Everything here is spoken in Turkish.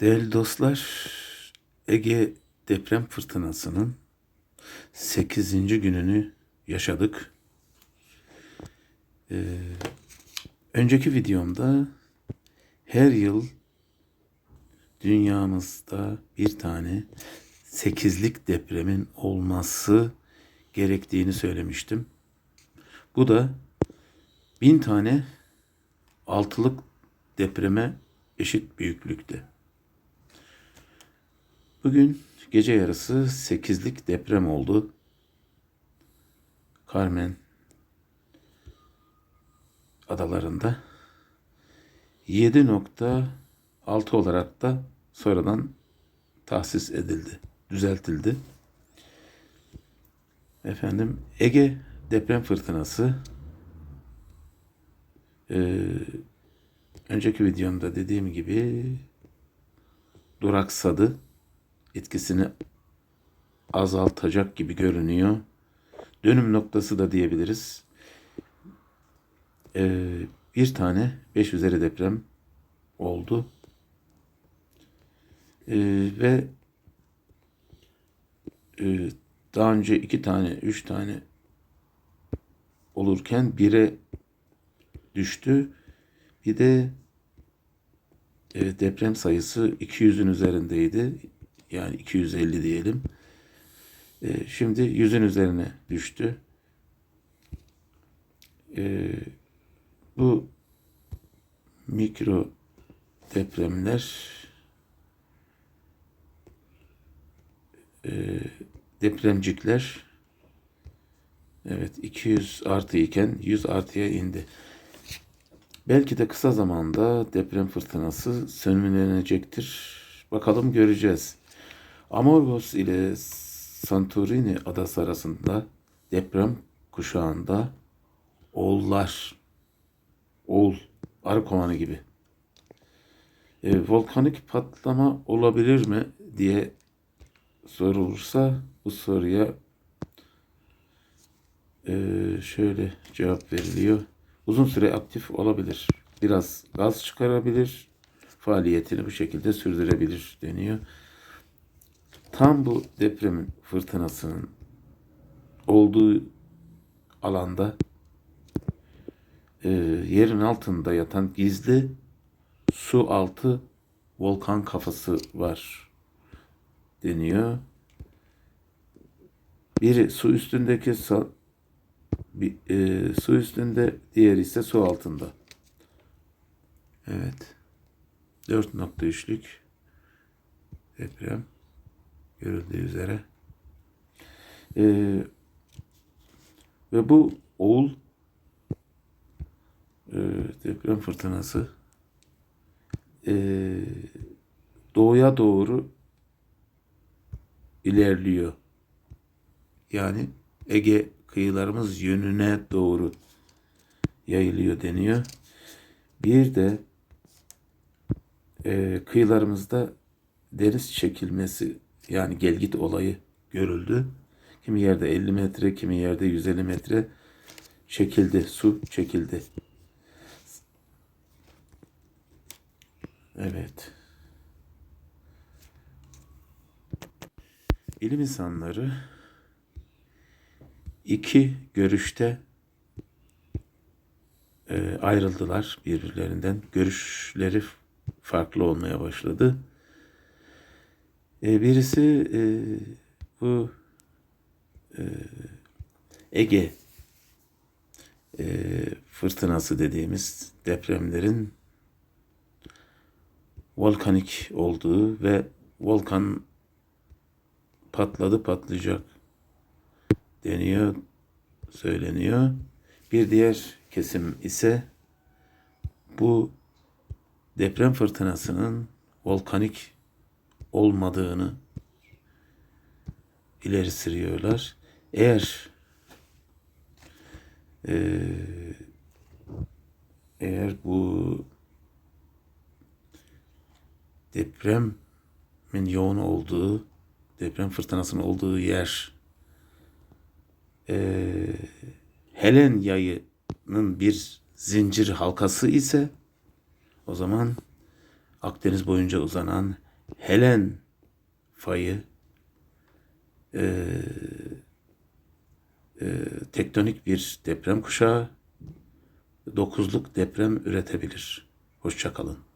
Değerli dostlar, Ege deprem fırtınasının 8. gününü yaşadık. Ee, önceki videomda her yıl dünyamızda bir tane 8'lik depremin olması gerektiğini söylemiştim. Bu da bin tane altılık depreme eşit büyüklükte. Bugün gece yarısı 8'lik deprem oldu. Carmen adalarında 7.6 olarak da sonradan tahsis edildi, düzeltildi. Efendim Ege deprem fırtınası ee, önceki videomda dediğim gibi duraksadı. Etkisini azaltacak gibi görünüyor. Dönüm noktası da diyebiliriz. Ee, bir tane 5 üzeri deprem oldu. Ee, ve e, daha önce iki tane, üç tane olurken bire düştü. Bir de e, deprem sayısı 200'ün üzerindeydi. Yani 250 diyelim. E, şimdi 100'ün üzerine düştü. E, bu mikro depremler e, depremcikler evet 200 artı iken 100 artıya indi. Belki de kısa zamanda deprem fırtınası sönümlenecektir. Bakalım göreceğiz. Amorgos ile Santorini adası arasında deprem kuşağında oğullar, oğul, arı kovanı gibi. E, volkanik patlama olabilir mi diye sorulursa bu soruya e, şöyle cevap veriliyor uzun süre aktif olabilir. Biraz gaz çıkarabilir, faaliyetini bu şekilde sürdürebilir deniyor. Tam bu depremin fırtınasının olduğu alanda e, yerin altında yatan gizli su altı volkan kafası var deniyor. Biri su üstündeki bir, e, su üstünde, diğeri ise su altında. Evet. 4.3'lük deprem görüldüğü üzere. E, ve bu oğul e, deprem fırtınası e, doğuya doğru ilerliyor. Yani Ege kıyılarımız yönüne doğru yayılıyor deniyor. Bir de e, kıyılarımızda deniz çekilmesi yani gelgit olayı görüldü. Kimi yerde 50 metre, kimi yerde 150 metre çekildi, su çekildi. Evet. İlim insanları iki görüşte e, ayrıldılar birbirlerinden. Görüşleri farklı olmaya başladı. E, birisi e, bu e, Ege e, fırtınası dediğimiz depremlerin volkanik olduğu ve volkan patladı patlayacak deniyor, söyleniyor. Bir diğer kesim ise bu deprem fırtınasının volkanik olmadığını ileri sürüyorlar. Eğer e, eğer bu depremin yoğun olduğu, deprem fırtınasının olduğu yer e, Helen yayının bir zincir halkası ise o zaman Akdeniz boyunca uzanan Helen fayı e, e, tektonik bir deprem kuşağı dokuzluk deprem üretebilir. Hoşçakalın.